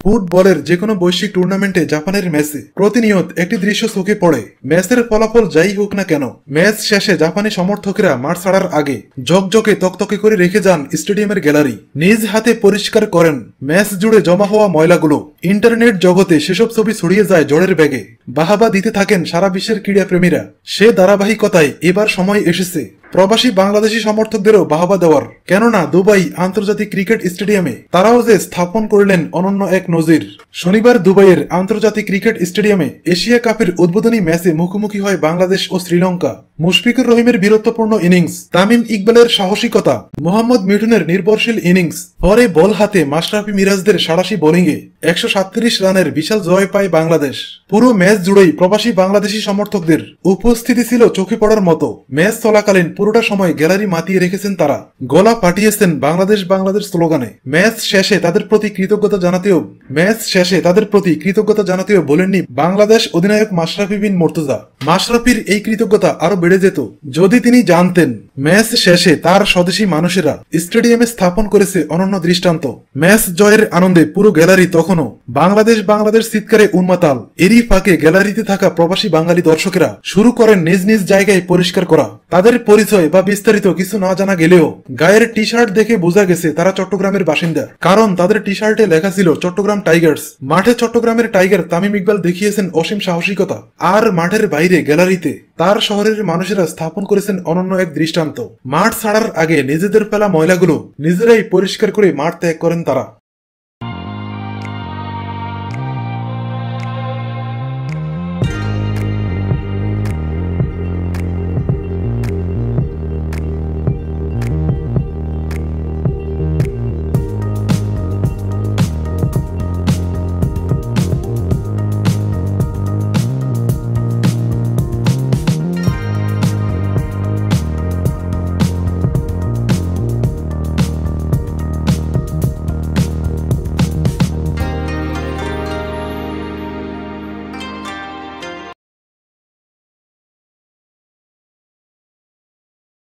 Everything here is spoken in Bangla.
ফুটবলের যে কোনো বৈশ্বিক টুর্নামেন্টে জাপানের ম্যাচে প্রতিনিয়ত একটি দৃশ্য চোখে পড়ে। ম্যাচের ফলাফল যাই হোক না কেন, ম্যাচ শেষে জাপানি সমর্থকেরা মাঠ ছাড়ার আগে ঝকঝকে তকতকে করে রেখে যান স্টেডিয়ামের গ্যালারি। নিজ হাতে পরিষ্কার করেন, ম্যাচ জুড়ে জমা হওয়া ময়লাগুলো। ইন্টারনেট জগতে সেসব ছবি ছড়িয়ে যায় জড়ের ব্যাগে বাহাবা দিতে থাকেন সারা বিশ্বের ক্রীড়াপ্রেমীরা। সে ধারাবাহিকতায় এবার সময় এসেছে। প্রবাসী বাংলাদেশি সমর্থকদেরও বাহবা দেওয়ার। কেননা দুবাই আন্তর্জাতিক ক্রিকেট স্টেডিয়ামে তারাও যে স্থাপন করলেন অনন্য এক নজির। শনিবার দুবাইয়ের আন্তর্জাতিক ক্রিকেট স্টেডিয়ামে এশিয়া কাপের উদ্বোধনী ম্যাচে মুখোমুখি হয় বাংলাদেশ ও শ্রীলঙ্কা। মুশফিকুর রহিমের বীরত্বপূর্ণ ইনিংস, তামিম ইকবালের সাহসিকতা, মোহাম্মদ মিঠুনের নির্ভরশীল ইনিংস, পরে বল হাতে মাশরাফি মিরাজদের সাড়াশি বোলিংয়ে একশো রানের বিশাল জয় পায় বাংলাদেশ। পুরো ম্যাচ জুড়েই প্রবাসী বাংলাদেশি সমর্থকদের উপস্থিতি ছিল চোখে পড়ার মতো। ম্যাচ চলাকালীন পুরোটা সময় গ্যালারি মাতিয়ে রেখেছেন তারা। গলা পাঠিয়েছেন বাংলাদেশ বাংলাদেশ স্লোগানে। ম্যাচ শেষে তাদের প্রতি কৃতজ্ঞতা জানাতেও ম্যাচ শেষে তাদের প্রতি কৃতজ্ঞতা জানাতেও বলেননি বাংলাদেশ অধিনায়ক মাশরাফি বিন মর্তুজা। মাশরাফির এই কৃতজ্ঞতা আরও বেড়ে যেত যদি তিনি জানতেন। ম্যাচ শেষে তার স্বদেশী মানুষেরা স্টেডিয়ামে স্থাপন করেছে অনন্য দৃষ্টান্ত। ম্যাচ জয়ের আনন্দে পুরো গ্যালারি তখনও। বাংলাদেশ বাংলাদেশ চিৎকারে উন্মাতাল। এরই ফাঁকে গ্যালারিতে থাকা প্রবাসী বাঙালি দর্শকেরা শুরু করেন নিজ নিজ জায়গায় পরিষ্কার করা। তাদের পরিচয় বা বিস্তারিত কিছু না জানা গেলেও গায়ের টি শার্ট দেখে বোঝা গেছে তারা চট্টগ্রামের বাসিন্দা। কারণ তাদের টি শার্টে লেখা ছিল চট্টগ্রাম টাইগার্স। মাঠে চট্টগ্রামের টাইগার তামিম ইকবাল দেখিয়েছেন অসীম সাহসিকতা। আর মাঠের বাইরে গ্যালারিতে তার শহরের মানুষেরা স্থাপন করেছেন অনন্য এক দৃষ্টান্ত। মাঠ ছাড়ার আগে নিজেদের ফেলা ময়লাগুলো নিজেরাই পরিষ্কার করে মাঠ ত্যাগ করেন তারা।